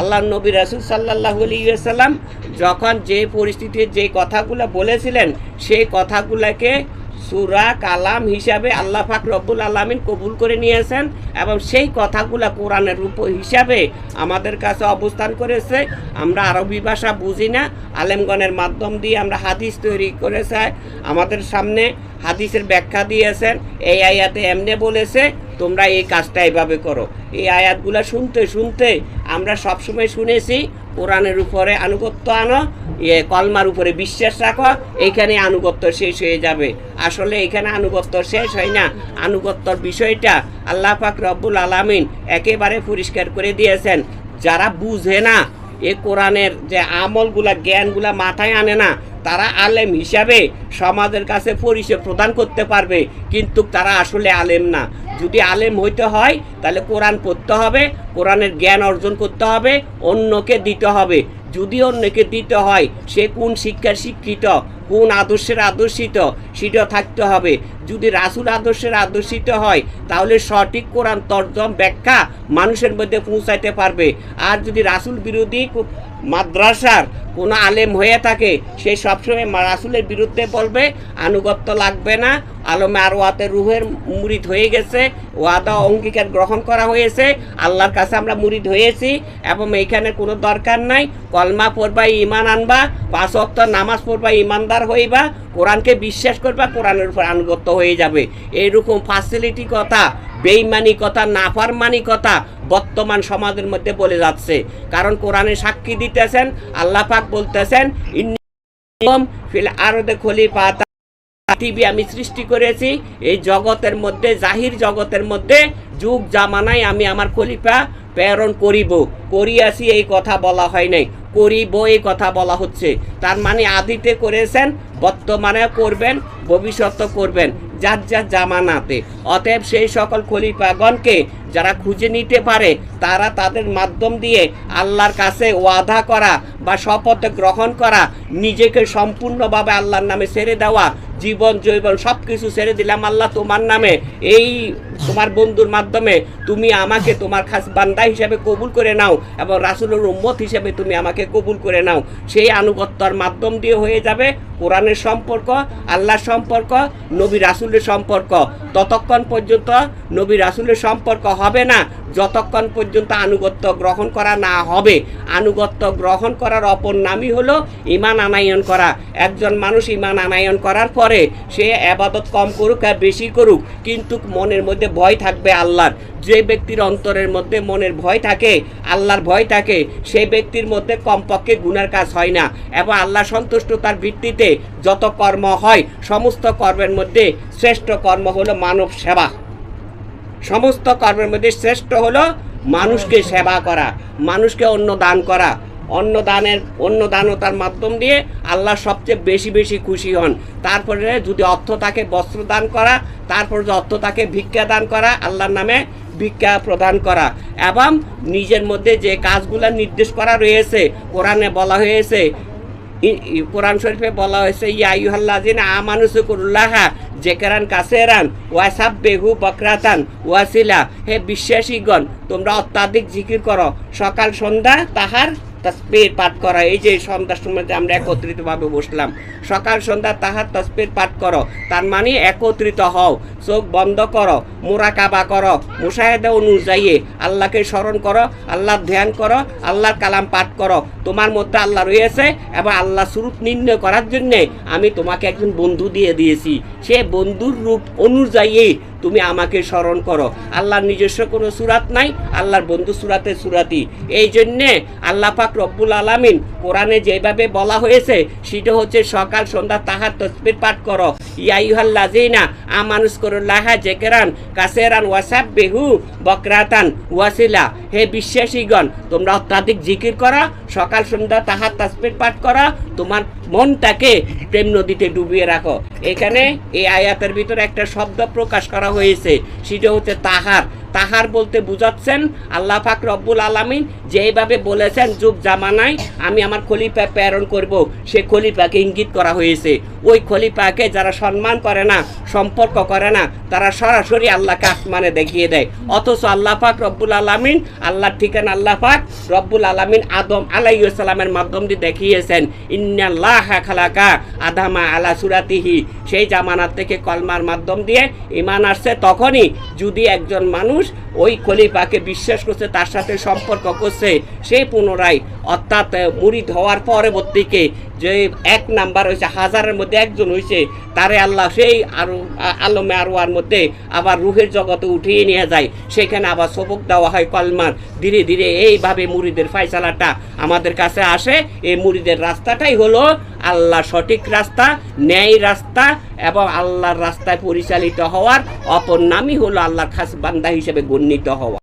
আল্লাহ নবী রাসুল সাল্লাহ আলিয়াল্লাম যখন যে পরিস্থিতির যে কথাগুলো বলেছিলেন, সেই কথাগুলোকে সুরা কালাম হিসাবে আল্লাহ পাক রব্বুল আলমিন কবুল করে নিয়েছেন এবং সেই কথাগুলো কোরআনের রূপ হিসাবে আমাদের কাছে অবস্থান করেছে। আমরা আরবি ভাষা বুঝি না, আলেমগণের মাধ্যম দিয়ে আমরা হাদিস তৈরি করেছে। আমাদের সামনে হাদিসের ব্যাখ্যা দিয়েছেন, এই আয়াতে এমনি বলেছে তোমরা এই কাজটা এভাবে করো। এই আয়াতগুলো শুনতে শুনতে আমরা সবসময় শুনেছি, কোরআনের উপরে আনুগত্য আনো ইয়ে কলমার উপরে বিশ্বাস রাখো, এইখানে আনুগত্য শেষ হয়ে যাবে। আসলে এখানে আনুগত্য শেষ হয় না। আনুগত্যর বিষয়টা আল্লাহ পাক রব্বুল আলামিন একেবারে পরিষ্কার করে দিয়েছেন। যারা বুঝে না, এ কোরআনের যে আমলগুলা, জ্ঞানগুলা মাথায় আনে না তারা আলেম হিসাবে সমাজের কাছে পরিচয় প্রদান করতে পারবে, কিন্তু তারা আসলে আলেম না। যদি আলেম হইতে হয়, তাহলে কোরআন পড়তে হবে, কোরআনের জ্ঞান অর্জন করতে হবে, অন্যকে দিতে হবে। যদি অন্যকে দিতে হয়, সে কোন শিক্ষার শিক্ষিত? কোন আদর্শের আদর্শিত? সেটা থাকতে হবে। যদি রাসুল আদর্শের আদর্শিত হয়, তাহলে সঠিক কোরআন তর্জম ব্যাখ্যা মানুষের মধ্যে পৌঁছাইতে পারবে। আর যদি রাসুল বিরোধী মাদ্রাসার কোনো আলেম হয়ে থাকে, সে সবসময় রাসুলের বিরুদ্ধে বলবে, আনুগত্য লাগবে না, আলমে আর ওয়াতে রুহের মুরিদ হয়ে গেছে, ওয়াদা অঙ্গীকার গ্রহণ করা হয়েছে, আল্লাহর কাছে আমরা মুরিদ হয়েছি, এবং এইখানে কোনো দরকার নাই। কলমা পড়বা ইমান আনবা, পাঁচ অক্ত নামাজ পড়বা ইমানদার হইবা, কোরআনকে বিশ্বাস করবা, কোরআনের উপর আনুগত্য হয়ে যাবে। এইরকম ফ্যাসিলিটি কথা, বেইমানি কথা, নাফারমানি কথা বর্তমান সমাজের মধ্যে বলে যাচ্ছে। কারণ কোরআনে সাক্ষী দিতেছেন, আল্লাহ পাক বলতেছেন ফিল আরদে খলিফা পৃথিবী আমি সৃষ্টি করেছি, এই জগতের মধ্যে, জাহির জগতের মধ্যে, যুগ জামানায় আমি আমার খলিফা প্রেরণ করিব, করিয়াছি এই কথা বলা হয় নাই, করিব এই কথা বলা হচ্ছে। তার মানে আদিতে করেছেন বর্তমানে করবেন ভবিষ্যৎ করবেন। যার যার জামানাতে। অতএব সেই সকল খলিফাগণকে যারা খুঁজে নিতে পারে, তারা তাদের মাধ্যম দিয়ে আল্লাহর কাছে ওয়াদা করা বা শপথ গ্রহণ করা, নিজেকে সম্পূর্ণভাবে আল্লাহর নামে ছেড়ে দেওয়া, জীবন জৈবন সব কিছু ছেড়ে দিলাম আল্লাহ তোমার নামে। এই তোমার বন্ধুর মাধ্যমে তুমি আমাকে তোমার খাস বান্দা হিসাবে কবুল করে নাও এবং রাসুলের উম্মত হিসাবে তুমি আমাকে কবুল করে নাও। সেই আনুগত্যর মাধ্যম দিয়ে হয়ে যাবে কোরআনের সম্পর্ক, আল্লাহর সম্পর্ক, নবী রাসুলের সম্পর্ক। ততক্ষণ পর্যন্ত নবী রাসুলের সম্পর্ক হবে না। যতক্ষণ পর্যন্ত আনুগত্য গ্রহণ করা না হবে। আনুগত্য গ্রহণ করার অপর নামই হলো ইমান আনায়ন করা। একজন মানুষ ইমান আনায়ন করার পরে সে আবাদত কম করুক আর বেশি করুক, কিন্তু মনের মধ্যে ভয় থাকবে আল্লাহর। যে ব্যক্তির অন্তরের মধ্যে মনের ভয় থাকে, আল্লাহর ভয় থাকে সেই ব্যক্তির মধ্যে কমপক্ষে গুনার কাজ হয় না। এবং আল্লাহ সন্তুষ্টতার ভিত্তিতে যত কর্ম হয়, সমস্ত কর্মের মধ্যে শ্রেষ্ঠ কর্ম হলো মানব সেবা। সমস্ত কর্মের মধ্যে শ্রেষ্ঠ হলো মানুষকে সেবা করা, মানুষকে অন্ন দান করা অন্ন দানের, অন্ন দানতার মাধ্যম দিয়ে আল্লাহ সবচেয়ে বেশি বেশি খুশি হন। তারপরে যদি অর্থ তাকে বস্ত্র দান করা, তারপর যদি অর্থ তাকে ভিক্ষা দান করা, আল্লাহর নামে ভিক্ষা প্রদান করা। এবং নিজের মধ্যে যে কাজগুলো নির্দেশ করা রয়েছে, কোরআনে বলা হয়েছে কোরআন শরীফে বলা হয়েছে ইয়াইহাল্লাজিন আমানুসু কুল্লাহা জেকেরান কাসেরান ওয়াসাব বেহু বকরাতান, ওয়াসিলা। হে বিশ্বাসীগণ, তোমরা অত্যাধিক জিকির করো। সকাল, সন্ধ্যা তাহার তসবির পাঠ করা, এই যে সন্ধ্যার সময় আমরা একত্রিতভাবে বসলাম, সকাল সন্ধ্যা তাহার তসবির পাঠ করো, তার মানে একত্রিত হও, চোখ বন্ধ করো, মোরাকাবা করো, মুশাহেদা অনুযায়ী আল্লাহকে স্মরণ করো, আল্লাহর ধ্যান করো, আল্লাহর কালাম পাঠ করো। তোমার মধ্যে আল্লাহ রয়েছে এবং আল্লাহ স্বরূপ নির্ণয় করার জন্যে আমি তোমাকে একজন বন্ধু দিয়ে দিয়েছি। সে বন্ধুর রূপ অনুযায়ী তুমি আমাকে স্মরণ করো। আল্লাহর নিজস্ব কোনো সুরাত নাই, আল্লাহর বন্ধু সুরাতে সুরাতি। এই জন্যে আল্লাহ পাক রব্বুল আলামিন কোরআনে যেভাবে বলা হয়েছে, সেটা হচ্ছে সকাল, সন্ধ্যা তাহার তসবির পাঠ করো। ইয়াইহাল্লাজিনা আমানুস করো লাহা জেকেরান কাসেরান ওয়াসাব বেহু বকরাতান ওয়াসিলা। হে বিশ্বাসীগণ, তোমরা অত্যাধিক জিকির করা, সকাল সন্ধ্যা তাহার তাসপির পাঠ করা, তোমার মনটাকে প্রেম নদীতে ডুবিয়ে রাখো। এখানে এই আয়াতের ভিতরে একটা শব্দ প্রকাশ করা হয়েছে, সেটা হচ্ছে তাহার। তাহার বলতে বুঝাচ্ছেন, আল্লাহ পাক রব্বুল আলামিন যেভাবে বলেছেন, যুগ জামানায় আমি আমার খলিফা প্রেরণ করব সে খলিফাকে ইঙ্গিত করা হয়েছে। ওই খলিফাকে যারা সম্মান করে না, সম্পর্ক করে না, তারা সরাসরি আল্লাহকে আসমানে দেখিয়ে দেয়। অথচ আল্লাহ পাক রব্বুল আলামিন, আল্লাহর ঠিকানা আল্লাহ পাক রব্বুল আলামিন আদম আলাইসালামের মাধ্যম দিয়ে দেখিয়েছেন, ইন্নাল্লাহ খালাকা আদামা আলা সুরাতিহি সেই জামানার থেকে কলমার মাধ্যম দিয়ে ইমান আসছে। তখনই যদি একজন মানুষ ওই খলিফাকে বিশ্বাস করছে তার সাথে সম্পর্ক করছে। সে পুনরায় অর্থাৎ মুড়ি হওয়ার পরবর্তীকে যে এক নাম্বার হয়েছে হাজারের মধ্যে একজন হয়েছে তারে আল্লাহ সেই আরও আলমে আরোয়ার মধ্যে আবার রুহের জগতে উঠিয়ে নিয়ে যায়। সেখানে আবার সবক দেওয়া হয় কলমার। ধীরে ধীরে এইভাবে মুড়িদের ফাইসালাটা আমাদের কাছে আসে। এই মুড়িদের রাস্তাটাই হলো আল্লাহ সঠিক রাস্তা, ন্যায় রাস্তা এবং আল্লাহর রাস্তায় পরিচালিত হওয়ার অপর নামই হলো আল্লাহর খাস বান্দা হিসেবে গণ্যিত হওয়া।